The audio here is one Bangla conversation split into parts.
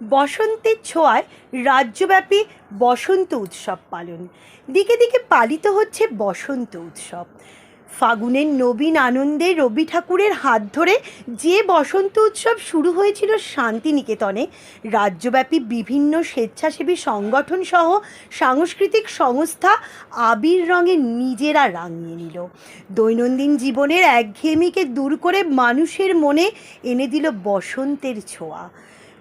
বসন্তের ছোঁয়ায় রাজ্যব্যাপী বসন্ত উৎসব পালন। দিকে দিকে পালিত হচ্ছে বসন্ত উৎসব। ফাগুনের নবীন আনন্দে রবি ঠাকুরের হাত ধরে যে বসন্ত উৎসব শুরু হয়েছিল শান্তিনিকেতনে, রাজ্যব্যাপী বিভিন্ন স্বেচ্ছাসেবী সংগঠন সহ সাংস্কৃতিক সংস্থা আবির রঙে নিজেরা রাঙিয়ে নিল। দৈনন্দিন জীবনের একঘেয়েমিকে দূর করে মানুষের মনে এনে দিল বসন্তের ছোঁয়া।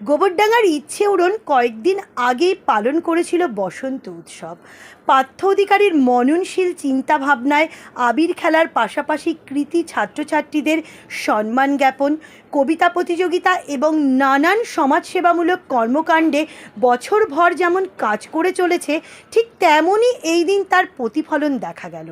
গোবরডাঙ্গার ইচ্ছে উড়ন কয়েকদিন আগেই পালন করেছিল বসন্ত উৎসব। পার্থ অধিকারীর মননশীল চিন্তাভাবনায় আবির খেলার পাশাপাশি কৃতি ছাত্রছাত্রীদের সম্মান জ্ঞাপন, কবিতা প্রতিযোগিতা এবং নানান সমাজসেবামূলক কর্মকাণ্ডে বছরভর যেমন কাজ করে চলেছে, ঠিক তেমনই এই দিন তার প্রতিফলন দেখা গেল।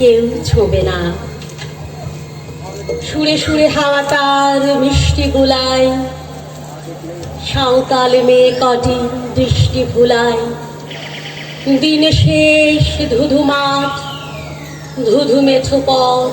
কেউ ছোবে না। সুরে সুরে হাওয়া তার মিষ্টি গুলায়, সাঁওতাল মেয়ে কটি দৃষ্টি ভুলায়। দিনে শেষ ধুধু মাঠ, ধুধু মেঠো পথ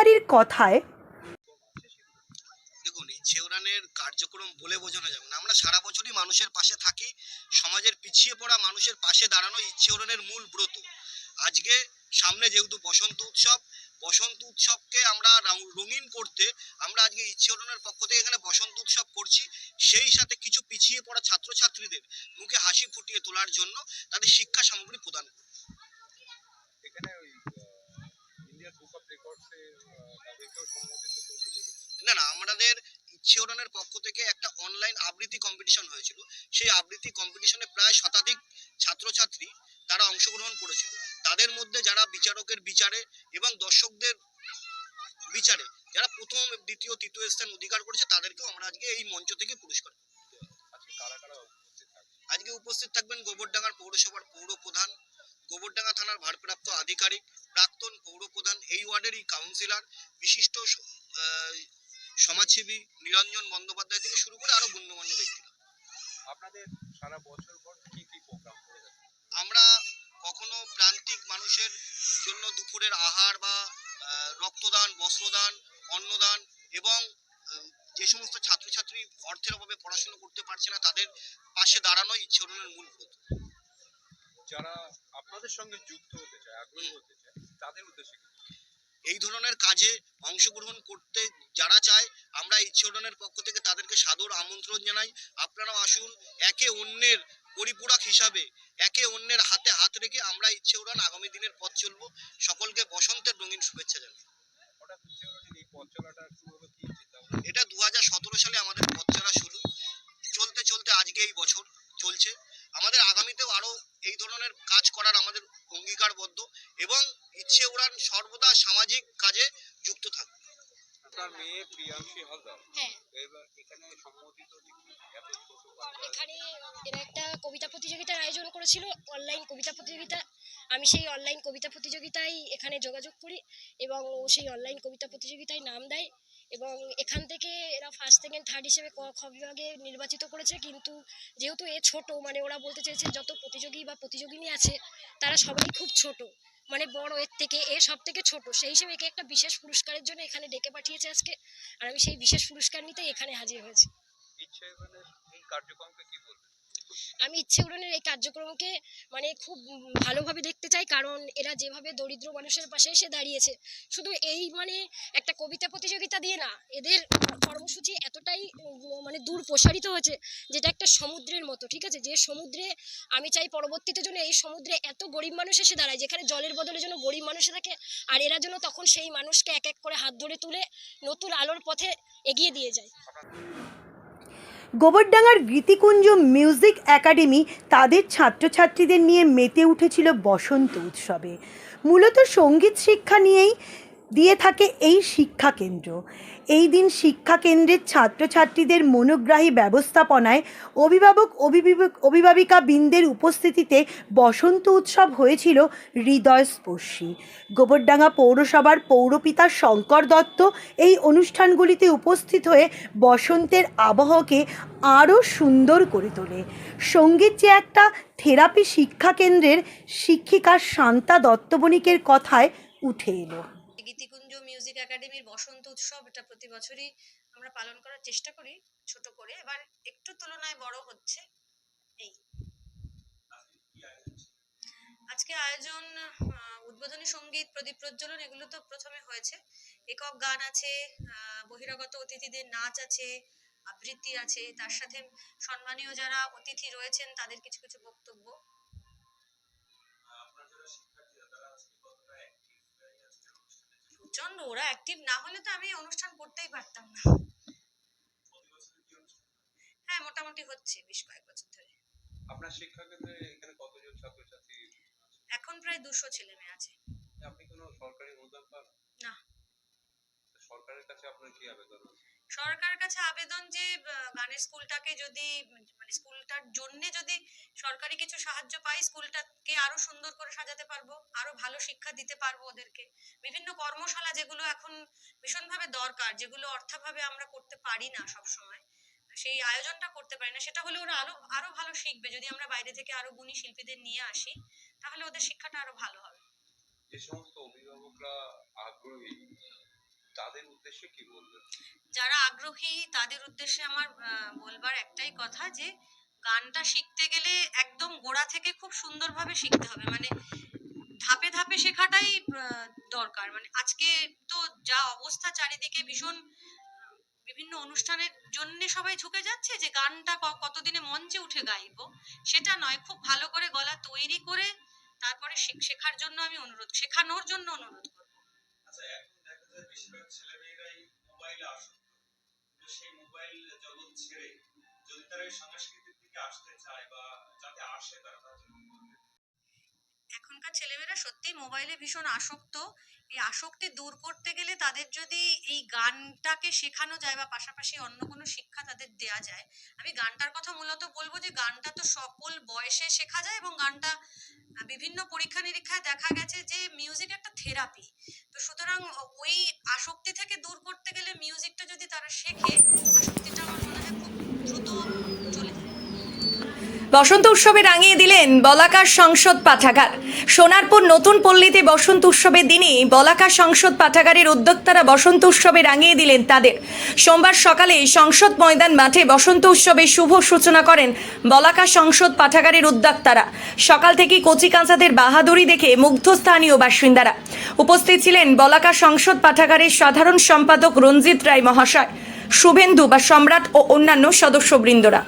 অধিকারীর কথায় দেখুন কার্যক্রম বলে বোঝানো যাবে না। আমরা সারা বছরই মানুষের পাশে থাকি, সমাজের পিছিয়ে পড়া মানুষের পাশে দাঁড়ানো ইচ্ছেউরনের মূল ব্রত। আজকে সামনে যেহেতু বসন্ত উৎসব, বসন্ত উৎসবকে আমরা রঙিন করতে আমরা আজকে ইচ্ছেউরনের পক্ষ থেকে এখানে বসন্ত উৎসব করছি। সেই সাথে কিছু পিছিয়ে পড়া ছাত্রছাত্রীদের মুখে হাসি ফুটিয়ে তোলার জন্য তাদের শিক্ষা সামগ্রী প্রদান করব। এখানে ওই ইন্ডিয়ান বুক অফ রেকর্ডসে তাদেরকেও সম্বোধিত করবে না না আমাদের ইচ্ছেউরনের পক্ষ থেকে একটা অনলাইন আবৃত্তি কম্পিটিশন হয়েছিল। সেই আবৃত্তি কম্পিটিশনে প্রায় শতাধিক ছাত্রছাত্রী তারা অংশগ্রহণ করেছিল। তাদের মধ্যে যারা বিচারকের বিচারে এবং দর্শকদের বিচারে যারা প্রথম দ্বিতীয় তৃতীয় স্থান অধিকার করেছে তাদেরকেও আমরা আজকে এই মঞ্চ থেকে পুরস্কার আজকে উপস্থিত থাকবেন গোবরডাঙ্গার পৌরসভার পৌর প্রধান গোবরডাঙ্গা থানার ভারপ্রাপ্ত আধিকারিক প্রাক্তন পৌর প্রধান প্রধান এই ওয়ার্ডেরই কাউন্সিলর বিশিষ্ট সমাজসেবী নিরঞ্জন বন্দ্যোপাধ্যায় থেকে শুরু করে আরও গণ্যমান্য ব্যক্তিরা। আপনাদের সারা বছর ভর কি কি প্রোগ্রাম আমরা কখনো প্রান্তিক মানুষের জন্য দুপুরের আহার বা রক্তদান বস্ত্রদান অন্নদান এবং যে সমস্ত ছাত্রছাত্রী অর্থের অভাবে পড়াশোনা করতে পারছে না তাদের পাশে দাঁড়ানোই ইচ্ছে মূল ব্রত যারা আপনাদের সঙ্গে যুক্ত হতে চায় আগ্রহী হতে চায় তাদের উদ্দেশ্যে এই ধরনের কাজে অংশগ্রহণ করতে যারা চায় আমরা ইচ্ছে উন্নয়নের পক্ষ থেকে তাদেরকে সাদর আমন্ত্রণ জানাই। আপনারাও আসুন একে অন্যের পরিপূরক হিসাবে একে অন্যের হাতে হাত রেখে আমরা ইচ্ছে উড়ান আগামী দিনের পথ চলবো। সকলকে বসন্তের রঙিন শুভেচ্ছা জানাই? এটা দু হাজার সতেরো সালে আমাদের পথ চলা শুরু। চলতে চলতে আজকে এই বছর চলছে। আমাদের আগামীতেও আরও এই ধরনের কাজ করার আমাদের অঙ্গীকারবদ্ধ এবং ইচ্ছে উড়ান সর্বদা সামাজিক কাজে যুক্ত থাকবে আপনার মেয়ে প্রিয়াংশী হালদার হ্যাঁ। এখানে এখানে এরা একটা কবিতা প্রতিযোগিতার আয়োজন করেছিল অনলাইন কবিতা প্রতিযোগিতা। আমি সেই অনলাইন কবিতা প্রতিযোগিতায় এখানে যোগাযোগ করি এবং সেই অনলাইন কবিতা প্রতিযোগিতায় নাম দেয়। এবং এখান থেকে এরা ফার্স্ট সেকেন্ড থার্ড হিসেবে খ বিভাগে নির্বাচিত করেছে। কিন্তু যেহেতু এ ছোট মানে ওরা বলতে চেয়েছে যত প্রতিযোগী বা প্রতিযোগিনী আছে, তারা সবাই খুব ছোট। মানে বড়, এর থেকে, এ সব থেকে ছোট। সেই হিসেবে একে একটা বিশেষ পুরস্কারের জন্য এখানে ডেকে পাঠিয়েছে আজকে। আর আমি সেই বিশেষ পুরস্কার নিতে এখানে হাজির হয়েছি। কার্যক্রমকে কি আমি ইচ্ছে উড়ানের এই কার্যক্রমকে মানে খুব ভালোভাবে দেখতে চাই, কারণ এরা যেভাবে দরিদ্র মানুষের পাশে এসে দাঁড়িয়েছে। শুধু এই মানে একটা কবিতা প্রতিযোগিতা দিয়ে না, এদের কর্মসূচি এতটাই মানে দূর প্রসারিত হয়েছে যেটা একটা সমুদ্রের মতো, ঠিক আছে? যে সমুদ্রে আমি চাই পরবর্তীতে জন্য এই সমুদ্রে এত গরিব মানুষ এসে দাঁড়ায়, যেখানে জলের বদলে যেন গরিব মানুষ থাকে, আর এরা যেন তখন সেই মানুষকে এক এক করে হাত ধরে তুলে নতুন আলোর পথে এগিয়ে দিয়ে যায়। গোবরডাঙ্গার গীতিকুঞ্জ মিউজিক একাডেমি তাদের ছাত্রছাত্রীদের নিয়ে মেতে উঠেছিল বসন্ত উৎসবে। মূলত সংগীত শিক্ষা নিয়েই দিয়ে থাকে এই শিক্ষা কেন্দ্র। এই দিন শিক্ষা কেন্দ্রের ছাত্রছাত্রীদের মনোগ্রাহী ব্যবস্থাপনায় অভিভাবক অভিভাবক বৃন্দের উপস্থিতিতে বসন্ত উৎসব হয়েছিল হৃদয়স্পর্শী। গোবরডাঙ্গা পৌরসভার পৌরপিতা শঙ্কর দত্ত এই অনুষ্ঠানগুলিতে উপস্থিত হয়ে বসন্তের আবহকে আরও সুন্দর করে তোলে। সংগীত যে একটা থেরাপি শিক্ষা কেন্দ্রের শিক্ষিকা শান্তা দত্তবণিকের কথায় উঠে এলো। একাডেমির বসন্ত উৎসব এটা প্রতি বছরই আমরা পালন করার চেষ্টা করি ছোট করে। এবার একটু তুলনায় বড় হচ্ছে এই। আজকে আয়োজন উদ্বোধনী সংগীত, প্রদীপ প্রজ্বলন এগুলো তো প্রথমে হয়েছে। একক গান আছে বহিরাগত অতিথিদের নাচ আছে, আবৃত্তি আছে। তার সাথে সম্মানীয় যারা অতিথি রয়েছেন তাদের কিছু কিছু বক্তব্য। প্রচণ্ড ওরা অ্যাক্টিভ না হলে তো আমি অনুষ্ঠান করতেই পারতাম না। হ্যাঁ মোটামুটি হচ্ছে বেশ কয়েক বছর ধরে। আপনার শিক্ষা কেন্দ্রে এখানে কতজন ছাত্রছাত্রী এখন প্রায় দুশো ছেলে মেয়ে আছে। আপনি কোনো সরকারি অনুদান পান? না। সরকারের কাছে আপনার কি আবেদন আছে? সরকারের কাছে আবেদন যে গানের স্কুলটাকে যদি মানে স্কুলটার জন্য যদি সরকারি কিছু সাহায্য পাই, স্কুলটাকে আরও সুন্দর করে সাজাতে পারব, আরও ভালো শিক্ষা দিতে পারব ওদেরকে। বিভিন্ন কর্মশালা যেগুলো এখন ভীষণভাবে দরকার, যেগুলো অর্থাভাবে আমরা করতে পারি না সব সময় সেই আয়োজনটা করতে পারি না, সেটা হলে ওরা আরও আরও ভালো শিখবে। যদি আমরা বাইরে থেকে আরও গুণী শিল্পীদের নিয়ে আসি, তাহলে ওদের শিক্ষাটা আরও ভালো হবে। যে সমস্ত অভিভাবকরা তাদের উদ্দেশ্যে কি বলবেন? যারা আগ্রহী তাদের উদ্দেশ্যে আমার বলবার একটাই কথা যে গানটা শিখতে গেলে একদম গোড়া থেকে খুব সুন্দরভাবে শিখতে হবে। মানে ধাপে ধাপে শেখাটাই দরকার। মানে আজকে তো যা অবস্থা চারিদিকে ভীষণ বিভিন্ন অনুষ্ঠানের জন্য সবাই ঝুঁকে যাচ্ছে যে গানটা কতদিনে মঞ্চে উঠে গাইবো? সেটা নয় খুব ভালো করে গলা তৈরি করে তারপরে শেখার জন্য আমি অনুরোধ শেখানোর জন্য অনুরোধ করব। আচ্ছা বেশিরভাগ ছেলে মেয়েরাই বেশিরভাগ ছেলেমেয়েরাই মোবাইলে আসক্ত তো সেই মোবাইল জগৎ ছেড়ে যদি তারা এই সংস্কৃতির দিকে আসতে চায় বা যাতে আসে তারা? এখনকার ছেলেমেয়েরা সত্যি মোবাইলে ভীষণ আসক্ত। এই আসক্তি দূর করতে গেলে তাদের যদি এই গানটাকে শেখানো যায় বা পাশাপাশি অন্য কোনো শিক্ষা তাদের দেয়া যায়, আমি গানটার কথা মূলত বলব যে গানটা তো সকল বয়সে শেখা যায় এবং গানটা বিভিন্ন পরীক্ষা নিরীক্ষায় দেখা গেছে যে মিউজিক একটা থেরাপি তো সুতরাং ওই আসক্তি থেকে দূর করতে গেলে মিউজিকটা যদি তারা শেখে, আসক্তিটা আমার মনে হয় খুব দ্রুত বসন্ত উৎসবে রাঙিয়ে দিলেন বলাকার সংসদ পাঠাগার। সোনারপুর নতুন পল্লীতে বসন্ত উৎসবের দিনে বলাকার সংসদ পাঠাগারের উদ্যোক্তারা বসন্ত উৎসবে রাঙিয়ে দিলেন তাদের। সোমবার সকালে সংসদ ময়দান মাঠে বসন্ত উৎসবের শুভ সূচনা করেন বলাকা সংসদ পাঠাগারের উদ্যোক্তারা। সকাল থেকে কচি কাঁচাদের বাহাদুরি দেখে মুগ্ধ স্থানীয় বাসিন্দারা। উপস্থিত ছিলেন বলাকা সংসদ পাঠাগারের সাধারণ সম্পাদক রঞ্জিত রায় মহাশয়, শুভেন্দু বা সম্রাট ও অন্যান্য সদস্যবৃন্দরা।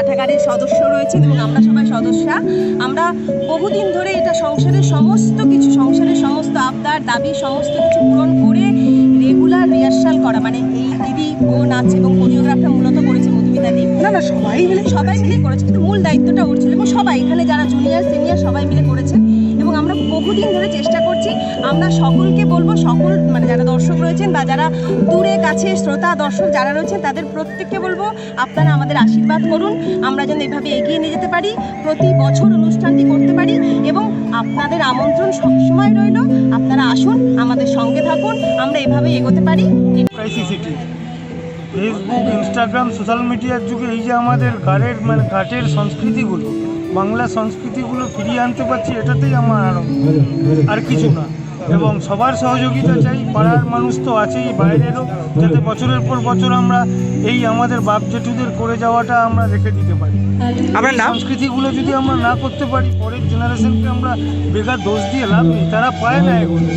পাঠাগারের সদস্য রয়েছেন এবং আমরা সবাই সদস্যা। আমরা বহুদিন ধরে এটা সংসারের সমস্ত কিছু সংসারের সমস্ত আবদার দাবি সমস্ত কিছু পূরণ করে রেগুলার রিহার্সাল করা। মানে এই দিদি ও নাচ এবং কোরিওগ্রাফটা মূলত করেছে মধুমিতা দি না না সবাই মিলে সবাই মিলে করেছে কিন্তু মূল দায়িত্বটা ওর ছিল। এবং সবাই এখানে যারা জুনিয়র সিনিয়র সবাই মিলে করেছে। এবং আমরা বহুদিন ধরে চেষ্টা করছি আমরা সকলকে বলব, সকল মানে যারা দর্শক রয়েছেন বা যারা দূরে, কাছে শ্রোতা, দর্শক যারা রয়েছেন, তাদের প্রত্যেককে বলব, আপনারা আমাদের আশীর্বাদ করুন। আমরা যেন এভাবে এগিয়ে নিয়ে যেতে পারি, প্রতি বছর অনুষ্ঠানটি করতে পারি এবং আপনাদের আমন্ত্রণ সবসময় রইল। আপনারা আসুন, আমাদের সঙ্গে থাকুন, আমরা এভাবে এগোতে পারি। ফেসবুক ইনস্টাগ্রাম সোশ্যাল মিডিয়ার যুগে এই যে আমাদের ঘাটের মানে ঘাটের সংস্কৃতিগুলো, বাংলা সংস্কৃতিগুলো ফিরিয়ে আনতে পারছি, এটাতেই আমার আনন্দ। আর কিছু না। এবং সবার সহযোগিতা চাই পাড়ার মানুষ তো আছেই বাইরেরও যাতে বছরের পর বছর আমরা এই আমাদের বাপ জেঠুদের করে যাওয়াটা আমরা রেখে দিতে পারি আপনার নাম? সংস্কৃতিগুলো যদি আমরা না করতে পারি পরের জেনারেশনকে আমরা বেকার দোষ দিয়ে লাভ নেই তারা পায় না এগুলো